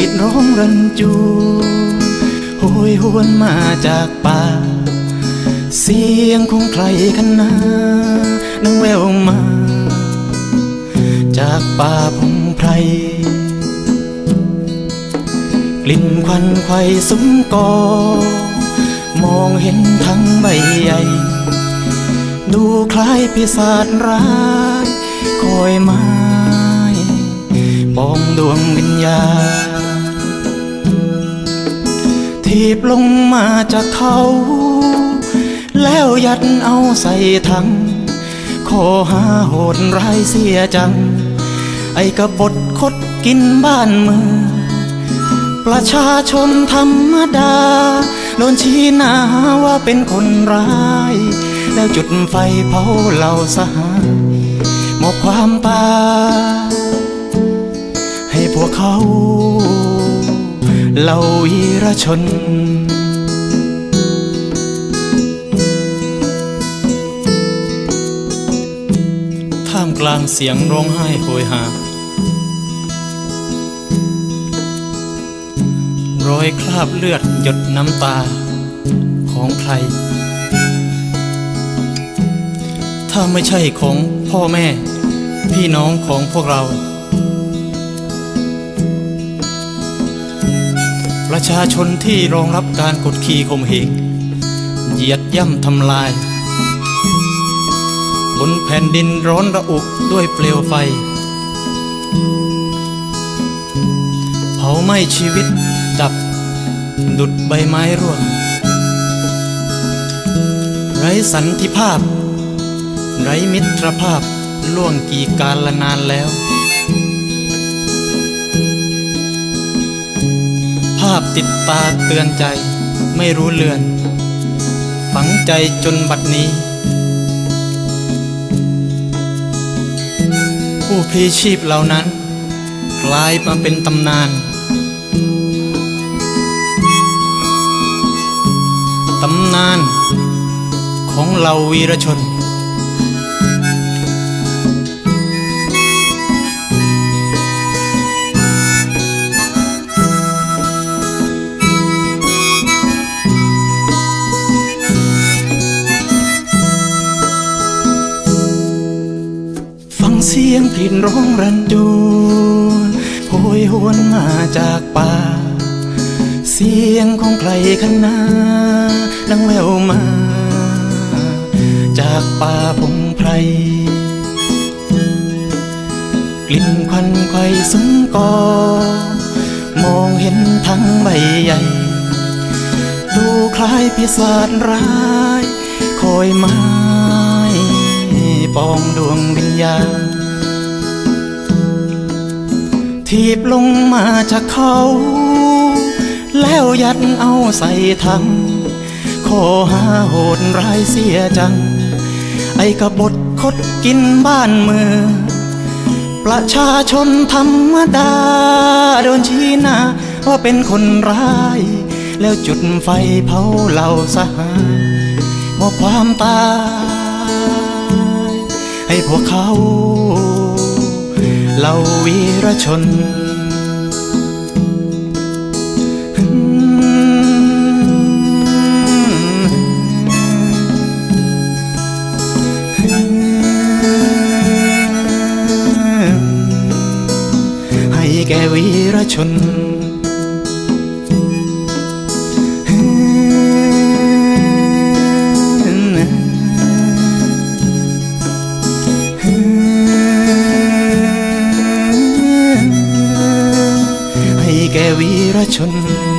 กรีดร้องรันจูโหยหวนมาจากป่า เสียงของใครกันนะนังแววมา จากป่าพงไพรกลิ่นควันไขวยสมกอ มองเห็นทั้งใบใหญ่ ดูคล้ายปีศาจร้ายคอยไม้ปองดวงวิญญาณ บลงมาจากเขา แล้วยัดเอาใส่ถังขอหาโหดร้ายเสียจัง ไอ้กบฏคดกินบ้านเมืองประชาชนธรรมดาโดนชี้หน้าว่าเป็นคนร้าย แล้วจุดไฟเผาเหล่าสหายมอบความตาให้พวกเขา เหล่าวีรชน ท่ามกลางเสียงร้องไห้โหยหา รอยคราบเลือดหยดน้ำตาของใคร ถ้าไม่ใช่ของพ่อแม่ พี่น้องของพวกเรา ประชาชนที่รองรับการกดขี่ข่มเหงเหยียดย่ำทำลาย บนแผ่นดินร้อนระอุด้วยเปลวไฟ เผาไหม้ชีวิตดับ ดุดใบไม้ร่วง ไร้สันติภาพ ไร้มิตรภาพล่วงกี่กาลนานแล้วาพติดตาเตือนใจไม่รู้เลือน ฝังใจจนบัดนี้ ผู้พลีชีพเหล่านั้น กลายมาเป็นตำนาน ตำนานของเราวีรชน เสียงกลิ่นร้องรันจูนโหยหวนมาจากป่า เสียงของใครกันนะดังแววมา จากป่าพงไพรกลิ่นควันไขวยสุมกอ มองเห็นทั้งใบใหญ่ ดูคล้ายปีศาจร้าย คอยม้ ปองดวงวิญญาณทีบลงมาจากเขา แล้วยัดเอาใส่ถังขอหาโหดร้ายเสียจัง ไอ้กบฏคดกินบ้านเมืองประชาชนธรรมดา โดนชี้หน้าว่าเป็นคนร้าย แล้วจุดไฟเผาเหล่าสหายมอบความตาย ให้พวกเขาเหล่าวีรชน ให้แก่วีรชน ชน